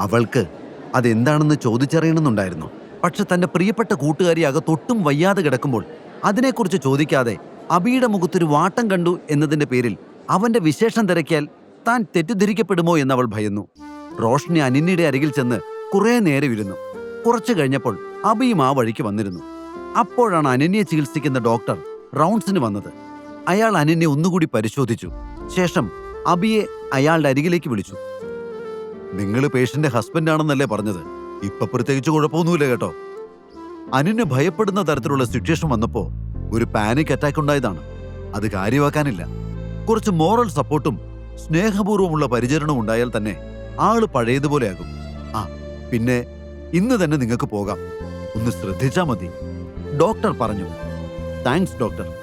അവൾക്ക് അതെന്താണെന്ന് ചോദിച്ചറിയണമെന്നുണ്ടായിരുന്നു. പക്ഷെ തന്റെ പ്രിയപ്പെട്ട കൂട്ടുകാരി അകത്തൊട്ടും വയ്യാതെ കിടക്കുമ്പോൾ അതിനെക്കുറിച്ച് ചോദിക്കാതെ അബിയുടെ മുഖത്തൊരു വാട്ടം കണ്ടു എന്നതിന്റെ പേരിൽ അവന്റെ വിശേഷം തിരക്കിയാൽ താൻ തെറ്റിദ്ധരിക്കപ്പെടുമോ എന്നവൾ ഭയന്നു. റോഷ്നി അനിന്നയുടെ അരികിൽ ചെന്ന് കുറേ നേരം ഇരുന്നു. കുറച്ചു കഴിഞ്ഞപ്പോൾ അബിയും ആ വഴിക്ക് വന്നിരുന്നു. അപ്പോഴാണ് അനന്യെ ചികിത്സിക്കുന്ന ഡോക്ടർ റൗണ്ട്സിന് വന്നത്. അയാൾ അനന്യെ ഒന്നുകൂടി പരിശോധിച്ചു. ശേഷം അബിയെ അയാളുടെ അരികിലേക്ക് വിളിച്ചു. നിങ്ങൾ പേഷ്യന്റെ ഹസ്ബൻഡ് ആണെന്നല്ലേ പറഞ്ഞത്. ഇപ്പൊ പ്രത്യേകിച്ച് കുഴപ്പമൊന്നുമില്ല കേട്ടോ. അനിന് ഭയപ്പെടുന്ന തരത്തിലുള്ള സിറ്റുവേഷൻ വന്നപ്പോ ഒരു പാനിക് അറ്റാക്ക് ഉണ്ടായതാണ്. അത് കാര്യമാക്കാനില്ല. കുറച്ച് മോറൽ സപ്പോർട്ടും സ്നേഹപൂർവമുള്ള പരിചരണവും ഉണ്ടായാൽ തന്നെ ആൾ പഴയതുപോലെയാകും ആ പിന്നെ ഇന്ന് തന്നെ നിങ്ങൾക്ക് പോകാം. ഒന്ന് ശ്രദ്ധിച്ചാ മതി. ഡോക്ടർ പറഞ്ഞു. താങ്ക്സ് ഡോക്ടർ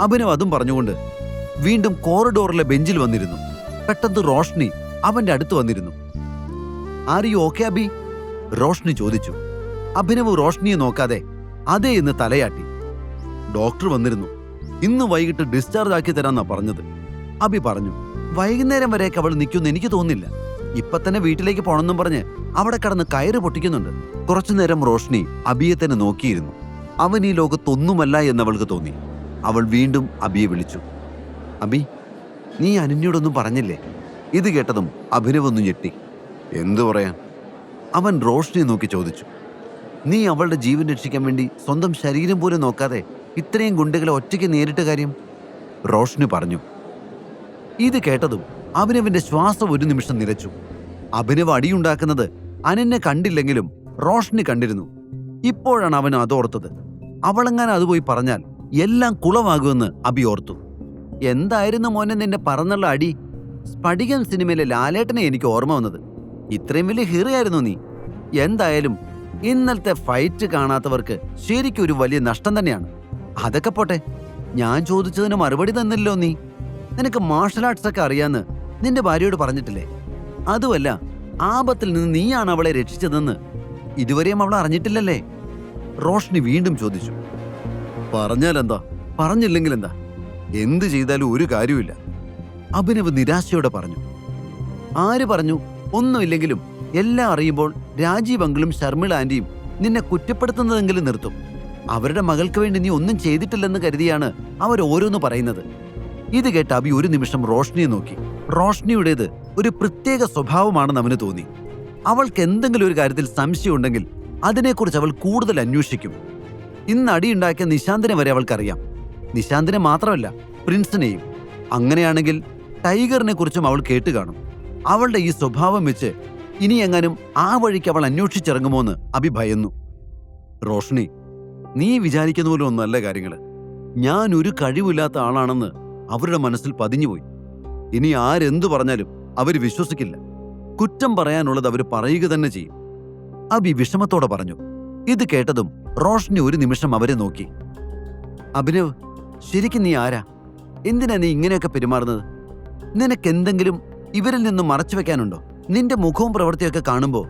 അഭിനവ് അതും പറഞ്ഞുകൊണ്ട് വീണ്ടും കോറിഡോറിലെ ബെഞ്ചിൽ വന്നിരുന്നു. പെട്ടെന്ന് റോഷ്നി അവന്റെ അടുത്ത് വന്നിരുന്നു. Are you okay Abi? Roshni ചോദിച്ചു. അഭിനവ് റോഷ്നിയെ നോക്കാതെ അതേ എന്ന് തലയാട്ടി. ഡോക്ടർ വന്നിരുന്നു. ഇന്ന് വൈകിട്ട് ഡിസ്ചാർജ് ആക്കി തരാന്നാ പറഞ്ഞത്. അബി പറഞ്ഞു വൈകുന്നേരം വരെയൊക്കെ അവൾ നിൽക്കുമെന്ന് എനിക്ക് തോന്നില്ല ഇപ്പൊ തന്നെ വീട്ടിലേക്ക് പോണെന്നും പറഞ്ഞ് അവിടെ കടന്ന് കയറ് പൊട്ടിക്കുന്നുണ്ട്. കുറച്ചു നേരം റോഷ്നി അബിയെ തന്നെ നോക്കിയിരുന്നു. അവൻ ഈ ലോകത്തൊന്നുമല്ല എന്നവൾക്ക് തോന്നി. അവൾ വീണ്ടും അബിയെ വിളിച്ചു. അബി നീ അനന്യോടൊന്നും പറഞ്ഞില്ലേ? ഇത് കേട്ടതും അഭിനവൊന്നും ഞെട്ടി. എന്തു പറയാൻ? അവൻ റോഷ്നെ നോക്കി ചോദിച്ചു. നീ അവളുടെ ജീവൻ രക്ഷിക്കാൻ വേണ്ടി സ്വന്തം ശരീരം പോലും നോക്കാതെ ഇത്രയും ഗുണ്ടകളെ ഒറ്റയ്ക്ക് നേരിട്ട കാര്യം? റോഷ്നു പറഞ്ഞു. ഇത് കേട്ടതും അഭിനവിന്റെ ശ്വാസം ഒരു നിമിഷം നിലച്ചു. അഭിനവ് അടിയുണ്ടാക്കുന്നത് അനന്നെ കണ്ടില്ലെങ്കിലും റോഷ്നി കണ്ടിരുന്നു. ഇപ്പോഴാണ് അവൻ അതോർത്തത് അവളെങ്ങാനും അത് പോയി പറഞ്ഞാൽ എല്ലാം കുളമാകുമെന്ന് അബി ഓർത്തു. എന്തായിരുന്നു മോനെ നിന്റെ പറന്നുള്ള അടി? സ്ഫടികം സിനിമയിലെ ലാലേട്ടനെ എനിക്ക് ഓർമ്മ വന്നത്. ഇത്രയും വലിയ ഹീറിയായിരുന്നു നീ. എന്തായാലും ഇന്നലത്തെ ഫൈറ്റ് കാണാത്തവർക്ക് ശരിക്കും ഒരു വലിയ നഷ്ടം തന്നെയാണ്. അതൊക്കെ പോട്ടെ ഞാൻ ചോദിച്ചതിന് മറുപടി തന്നില്ലോ നീ. നിനക്ക് മാർഷൽ ആർട്സ് ഒക്കെ അറിയാന്ന് നിന്റെ ഭാര്യയോട് പറഞ്ഞിട്ടില്ലേ? അതുമല്ല ആപത്തിൽ നിന്ന് നീയാണ് അവളെ രക്ഷിച്ചതെന്ന് ഇതുവരെയും അവൾ അറിഞ്ഞിട്ടില്ലല്ലേ? റോഷ്നി വീണ്ടും ചോദിച്ചു. പറഞ്ഞാൽ എന്താ പറഞ്ഞില്ലെങ്കിൽ എന്താ എന്ത് ചെയ്താലും ഒരു കാര്യമില്ല അഭിനവ് നിരാശയോടെ പറഞ്ഞു. ആര് പറഞ്ഞു? ഒന്നുമില്ലെങ്കിലും എല്ലാം അറിയുമ്പോൾ രാജീവ് അങ്കിളും ശർമിള ആന്റിയും നിന്നെ കുറ്റപ്പെടുത്തുന്നതെങ്കിലും നിർത്തും. അവരുടെ മകൾക്ക് വേണ്ടി നീ ഒന്നും ചെയ്തിട്ടില്ലെന്ന് കരുതിയാണ് അവർ ഓരോന്ന് പറയുന്നത്. ഇത് കേട്ട് അബി ഒരു നിമിഷം റോഷ്നിയെ നോക്കി. റോഷ്നിയുടേത് ഒരു പ്രത്യേക സ്വഭാവമാണെന്ന് അവന് തോന്നി. അവൾക്ക് എന്തെങ്കിലും ഒരു കാര്യത്തിൽ സംശയമുണ്ടെങ്കിൽ അതിനെക്കുറിച്ച് അവൾ കൂടുതൽ അന്വേഷിക്കും. ഇന്ന് അടിയുണ്ടാക്കിയ നിശാന്തിനെ വരെ അവൾക്കറിയാം. നിശാന്തിനെ മാത്രമല്ല പ്രിൻസിനെയും. അങ്ങനെയാണെങ്കിൽ ടൈഗറിനെ കുറിച്ചും അവൾ കേട്ട് കാണും. അവളുടെ ഈ സ്വഭാവം വെച്ച് ഇനി എങ്ങാനും ആ വഴിക്ക് അവൾ അന്വേഷിച്ചിറങ്ങുമോന്ന് അഭി ഭയന്നു. റോഷ്നി നീ വിചാരിക്കുന്ന പോലെ ഒന്നല്ല കാര്യങ്ങൾ ഞാൻ ഒരു കഴിവില്ലാത്ത ആളാണെന്ന് അവരുടെ മനസ്സിൽ പതിഞ്ഞുപോയി. ഇനി ആരെന്തു പറഞ്ഞാലും അവർ വിശ്വസിക്കില്ല. കുറ്റം പറയാനുള്ളത് അവർ പറയുക തന്നെ ചെയ്യും. അബി വിഷമത്തോടെ പറഞ്ഞു. ഇത് കേട്ടതും റോഷ്നി ഒരു നിമിഷം അവരെ നോക്കി. അഭിനവ് ശരിക്കും നീ ആരാ? എന്തിനാ നീ ഇങ്ങനെയൊക്കെ പെരുമാറുന്നത്? നിനക്കെന്തെങ്കിലും ഇവരിൽ നിന്നും മറച്ചു വെക്കാനുണ്ടോ? നിന്റെ മുഖവും പ്രവൃത്തിയൊക്കെ കാണുമ്പോൾ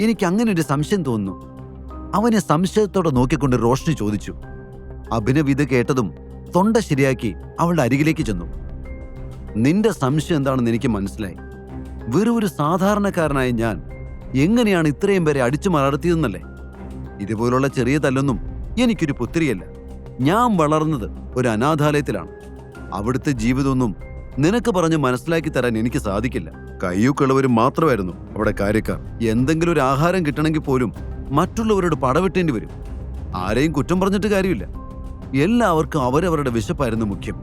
എനിക്ക് അങ്ങനെ ഒരു സംശയം തോന്നുന്നു. അവനെ സംശയത്തോടെ നോക്കിക്കൊണ്ട് റോഷ്നി ചോദിച്ചു. അഭിനവ് ഇത് കേട്ടതും തൊണ്ട ശരിയാക്കി അവളുടെ അരികിലേക്ക് ചെന്നു. നിന്റെ സംശയം എന്താണെന്ന് എനിക്ക് മനസ്സിലായി. വെറും ഒരു സാധാരണക്കാരനായ ഞാൻ എങ്ങനെയാണ് ഇത്രയും പേരെ അടിച്ചു മലർത്തിയതെന്നല്ലേ? ഇതുപോലുള്ള ചെറിയ തല്ലൊന്നും എനിക്കൊരു പുത്തിരിയല്ല ഞാൻ വളർന്നത് ഒരു അനാഥാലയത്തിലാണ്. അവിടുത്തെ ജീവിതമൊന്നും നിനക്ക് പറഞ്ഞ് മനസ്സിലാക്കി തരാൻ എനിക്ക് സാധിക്കില്ല. കയ്യൂക്കുള്ളവരും മാത്രമായിരുന്നു അവിടെ കാര്യക്കാർ. എന്തെങ്കിലും ഒരു ആഹാരം കിട്ടണമെങ്കിൽ പോലും മറ്റുള്ളവരോട് പടവെട്ടേണ്ടി വരും. ആരെയും കുറ്റം പറഞ്ഞിട്ട് കാര്യമില്ല. എല്ലാവർക്കും അവരവരുടെ വിശപ്പായിരുന്നു മുഖ്യം.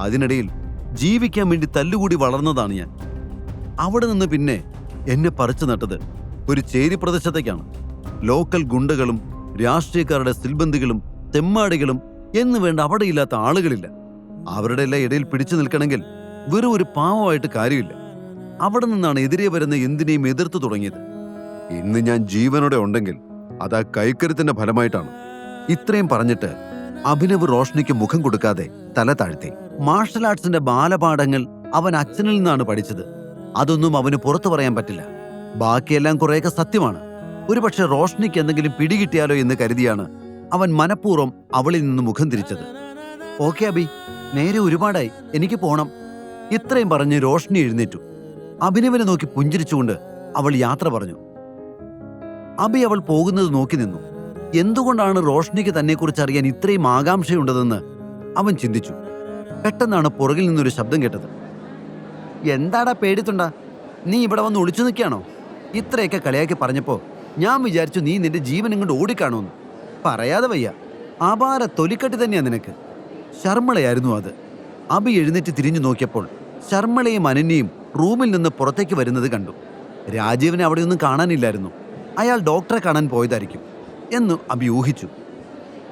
അതിനിടയിൽ ജീവിക്കാൻ വേണ്ടി തല്ലുകൂടി വളർന്നതാണ് ഞാൻ. അവിടെ നിന്ന് പിന്നെ എന്നെ പറിച്ചു നട്ടത് ഒരു ചേരി പ്രദേശത്തേക്കാണ്. ലോക്കൽ ഗുണ്ടകളും രാഷ്ട്രീയക്കാരുടെ സിൽബന്ധികളും തെമ്മാടികളും എന്ന് വേണ്ട അവിടെയില്ലാത്ത ആളുകളില്ല. അവരുടെ എല്ലാം ഇടയിൽ പിടിച്ചു നിൽക്കണമെങ്കിൽ വെറും ഒരു പാവമായിട്ട് കാര്യമില്ല. അവിടെ നിന്നാണ് എതിരെ വരുന്ന എന്തിനേയും എതിർത്തു തുടങ്ങിയത്. ഇന്ന് ഞാൻ ജീവനോടെ ഉണ്ടെങ്കിൽ അത് ആ കൈക്കരുത്തിന്റെ ഫലമായിട്ടാണ്. ഇത്രയും പറഞ്ഞിട്ട് അഭിനവ് റോഷ്നിക്ക് മുഖം കൊടുക്കാതെ തല താഴ്ത്തി. മാർഷൽ ആർട്സിന്റെ ബാലപാഠങ്ങൾ അവൻ അച്ഛനിൽ നിന്നാണ് പഠിച്ചത്. അതൊന്നും അവന് പുറത്തു പറയാൻ പറ്റില്ല. ബാക്കിയെല്ലാം കുറേയൊക്കെ സത്യമാണ്. ഒരുപക്ഷെ റോഷ്നിക്ക് എന്തെങ്കിലും പിടികിട്ടിയാലോ എന്ന് കരുതിയാണ് അവൻ മനഃപൂർവം അവളിൽ നിന്ന് മുഖം തിരിച്ചത്. ഓക്കെ അബി നേരെ ഒരുപാടായി. എനിക്ക് പോണം. ഇത്രയും പറഞ്ഞ് റോഷ്നി എഴുന്നേറ്റു. അഭിനവനെ നോക്കി പുഞ്ചിരിച്ചുകൊണ്ട് അവൾ യാത്ര പറഞ്ഞു. അഭി അവൾ പോകുന്നത് നോക്കി നിന്നു. എന്തുകൊണ്ടാണ് റോഷ്നിക്ക് തന്നെക്കുറിച്ച് അറിയാൻ ഇത്രയും ആകാംക്ഷയുണ്ടതെന്ന് അവൻ ചിന്തിച്ചു. പെട്ടെന്നാണ് പുറകിൽ നിന്നൊരു ശബ്ദം കേട്ടത്. എന്താടാ പേടിത്തുണ്ട? നീ ഇവിടെ വന്ന് ഒളിച്ചു നിൽക്കുകയാണോ? ഇത്രയൊക്കെ കളിയാക്കി പറഞ്ഞപ്പോൾ ഞാൻ വിചാരിച്ചു നീ നിന്റെ ജീവൻ ഇങ്ങോട്ട് ഓടിക്കാണോന്ന്. പറയാതെ വയ്യ. അപാര തൊലിക്കട്ടി തന്നെയാ നിനക്ക്. ശർമ്മളയായിരുന്നു അത്. അബി എഴുന്നേറ്റ് തിരിഞ്ഞു നോക്കിയപ്പോൾ ശർമ്മളയും അനന്യയും റൂമിൽ നിന്ന് പുറത്തേക്ക് വരുന്നത് കണ്ടു. രാജീവിനെ അവിടെയൊന്നും കാണാനില്ലായിരുന്നു. അയാൾ ഡോക്ടറെ കാണാൻ പോയതായിരിക്കും എന്ന് ഊഹിച്ചു.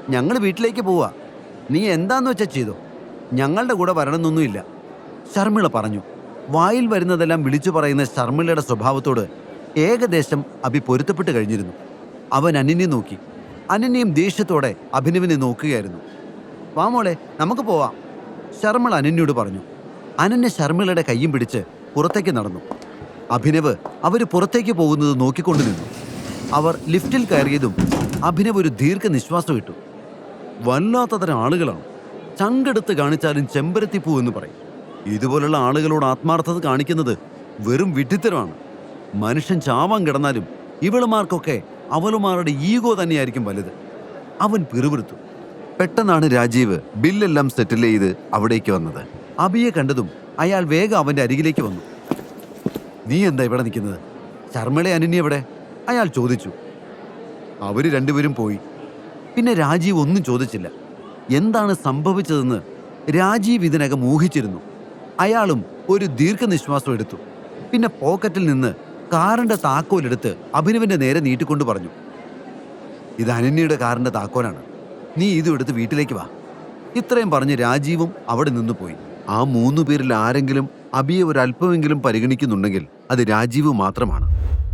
ഞങ്ങൾ വീട്ടിലേക്ക് പോവാ. നീ എന്താന്ന് വെച്ചാൽ ചെയ്തോ? ഞങ്ങളുടെ കൂടെ വരണമെന്നൊന്നുമില്ല. ശർമ്മിള പറഞ്ഞു. വായിൽ വരുന്നതെല്ലാം വിളിച്ചു പറയുന്ന ശർമ്മിളയുടെ സ്വഭാവത്തോട് ഏകദേശം അഭി പൊരുത്തപ്പെട്ട് കഴിഞ്ഞിരുന്നു. അവൻ അനന്യെ നോക്കി. അനന്യയും ദേഷ്യത്തോടെ അഭിനവിനെ നോക്കുകയായിരുന്നു. വാമോളെ നമുക്ക് പോവാം. ശർമ്മിള അനന്യോട് പറഞ്ഞു. അനന്യ ശർമ്മിളയുടെ കൈയും പിടിച്ച് പുറത്തേക്ക് നടന്നു. അഭിനവ് അവർ പുറത്തേക്ക് പോകുന്നത് നോക്കിക്കൊണ്ടു നിന്നു. അവർ ലിഫ്റ്റിൽ കയറിയതും അഭിനവ് ഒരു ദീർഘനിശ്വാസം ഇട്ടു വല്ലാത്തതരം ആളുകളാണ്. ചങ്കെടുത്ത് കാണിച്ചാലും ചെമ്പരത്തിപ്പൂ എന്ന് പറയും. ഇതുപോലുള്ള ആളുകളോട് ആത്മാർത്ഥത കാണിക്കുന്നത് വെറും വിഡ്ഢിത്തരമാണ്. മനുഷ്യൻ ചാവാൻ കിടന്നാലും ഇവളുമാർക്കൊക്കെ അവളുമാരുടെ ഈഗോ തന്നെയായിരിക്കും വലുത്. അവൻ പിറുപിറുത്തു. പെട്ടെന്നാണ് രാജീവ് ബില്ലെല്ലാം സെറ്റിൽ ചെയ്ത് അവിടേക്ക് വന്നത്. അബിയെ കണ്ടതും അയാൾ വേഗം അവന്റെ അരികിലേക്ക് വന്നു. നീ എന്താ ഇവിടെ നിൽക്കുന്നത്? ശർമ്മളെ അനന്യ എവിടെ? അയാൾ ചോദിച്ചു. അവർ രണ്ടുപേരും പോയി. പിന്നെ രാജീവ് ഒന്നും ചോദിച്ചില്ല. എന്താണ് സംഭവിച്ചതെന്ന്? രാജീവ് ഇതിനകം ഊഹിച്ചിരുന്നു. അയാളും ഒരു ദീർഘനിശ്വാസം എടുത്തു. പിന്നെ പോക്കറ്റിൽ നിന്ന് കാറിന്റെ താക്കോലെടുത്ത് അഭിനവിന്റെ നേരെ നീട്ടിക്കൊണ്ട് പറഞ്ഞു. ഇത് അനന്യയുടെ കാറിന്റെ താക്കോലാണ്. നീ ഇതും എടുത്ത് വീട്ടിലേക്ക് വാ. ഇത്രയും പറഞ്ഞ് രാജീവും അവിടെ നിന്ന് പോയി. ആ മൂന്നു പേരിൽ ആരെങ്കിലും അബിയെ ഒരല്പമെങ്കിലും പരിഗണിക്കുന്നുണ്ടെങ്കിൽ അത് രാജീവ് മാത്രമാണ്.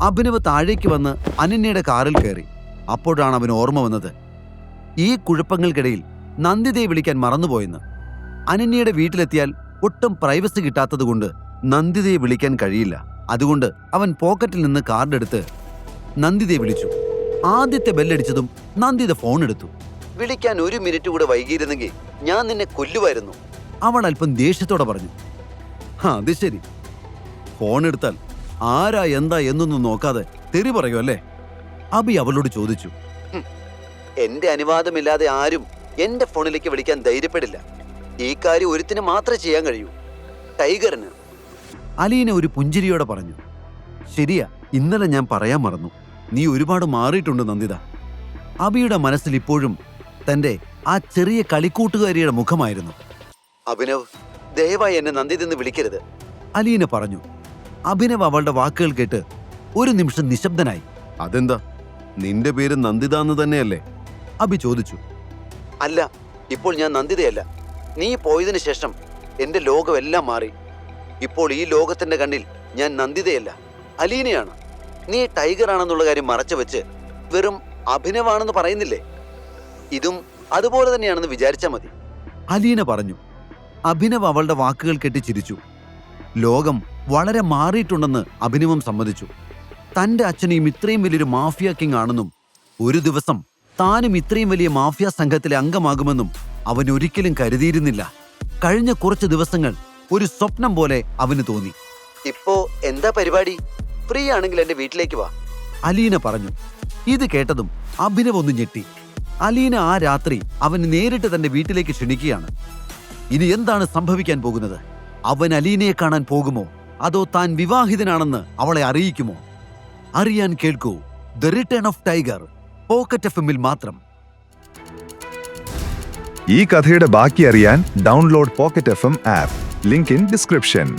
അഭിനവ് താഴേക്ക് വന്ന് അനന്യയുടെ കാറിൽ കയറി. അപ്പോഴാണ് അവന് ഓർമ്മ വന്നത്. ഈ കുഴപ്പങ്ങൾക്കിടയിൽ നന്ദിതയെ വിളിക്കാൻ മറന്നുപോയെന്ന്. അനന്യയുടെ വീട്ടിലെത്തിയാൽ ഒട്ടും പ്രൈവസി കിട്ടാത്തതുകൊണ്ട് നന്ദിതയെ വിളിക്കാൻ കഴിയില്ല. അതുകൊണ്ട് അവൻ പോക്കറ്റിൽ നിന്ന് കാർഡ് എടുത്ത് നന്ദിതയെ വിളിച്ചു. ആദ്യത്തെ ബെല്ലടിച്ചതും നന്ദിത ഫോൺ എടുത്തു. വിളിക്കാൻ ഒരു മിനിറ്റ് കൂടെ വൈകിയിരുന്നെങ്കിൽ ഞാൻ നിന്നെ കൊല്ലുമായിരുന്നു അവൾ അല്പം ദേഷ്യത്തോടെ പറഞ്ഞു "ആ, അത് ശരി. ഫോൺ എടുത്താൽ ആരാ എന്താ എന്നൊന്നും നോക്കാതെ തെറി പറയൂ അല്ലേ? അബി അവളോട് ചോദിച്ചു "ഹും, എന്റെ അനുവാദമില്ലാതെ ആരും എന്റെ ഫോണിലേക്ക് വിളിക്കാൻ ധൈര്യപ്പെടില്ല. ഈ കാര്യം ഒരുത്തിന് മാത്രമേ ചെയ്യാൻ കഴിയൂ. ടൈഗറിന്. അലീന ഒരു പുഞ്ചിരിയോടെ പറഞ്ഞു ശരിയാ ഇന്നലെ ഞാൻ പറയാൻ മറന്നു. നീ ഒരുപാട് മാറിയിട്ടുണ്ട് നന്ദിത. അബിയുടെ മനസ്സിൽ ഇപ്പോഴും തന്റെ ആ ചെറിയ കളിക്കൂട്ടുകാരിയുടെ മുഖമായിരുന്നു. അഭിനവ് ദയവായി എന്നെ നന്ദി എന്ന് വിളിക്കരുത്. അലീന പറഞ്ഞു. അഭിനവ് അവളുടെ വാക്കുകൾ കേട്ട് ഒരു നിമിഷം നിശബ്ദനായി. അതെന്താ? നിന്റെ പേര് നന്ദിത എന്ന് തന്നെയല്ലേ? അഭി ചോദിച്ചു. അല്ല ഇപ്പോൾ ഞാൻ നന്ദിതയല്ല. നീ പോയതിനു ശേഷം എന്റെ ലോകമെല്ലാം മാറി. ഇപ്പോൾ ഈ ലോകത്തിന്റെ കണ്ണിൽ ഞാൻ നന്ദിതയല്ല അലീനയാണ്. നീ ടൈഗർ ആണെന്നുള്ള കാര്യം മറച്ചു വെച്ച് വെറും അഭിനവാണെന്ന് പറയുന്നില്ലേ? ഇതും അതുപോലെ തന്നെയാണെന്ന് വിചാരിച്ചാൽ മതി. അലീന പറഞ്ഞു. അഭിനവ് അവളുടെ വാക്കുകൾ കെട്ടി ചിരിച്ചു. ലോകം വളരെ മാറിയിട്ടുണ്ടെന്ന് അഭിനവം സമ്മതിച്ചു. തന്റെ അച്ഛനെയും ഇത്രയും വലിയൊരു മാഫിയ കിങ് ആണെന്നും ഒരു ദിവസം താനും ഇത്രയും വലിയ മാഫിയ സംഘത്തിലെ അംഗമാകുമെന്നും അവൻ ഒരിക്കലും കരുതിയിരുന്നില്ല. കഴിഞ്ഞ കുറച്ച് ദിവസങ്ങൾ ഒരു സ്വപ്നം പോലെ അവന് തോന്നി. ഇപ്പോ എന്താ പരിപാടി? ഫ്രീ ആണെങ്കിൽ എന്റെ വീട്ടിലേക്ക് വാ. അലീന പറഞ്ഞു. ഇത് കേട്ടതും അഭിനവ് ഒന്ന് ഞെട്ടി. അലീന ആ രാത്രി അവന് നേരിട്ട് തന്റെ വീട്ടിലേക്ക് ക്ഷണിക്കുകയാണ്. ഇനി എന്താണ് സംഭവിക്കാൻ പോകുന്നത്? അവൻ അലീനയെ കാണാൻ പോകുമോ? അതോ താൻ വിവാഹിതനാണെന്ന് അവളെ അറിയിക്കുമോ? അറിയാൻ കേൾക്കൂ. The return of tiger. Pocket F എമ്മിൽ മാത്രം. ഈ കഥയുടെ ബാക്കി അറിയാൻ download pocket F M app. Link in description.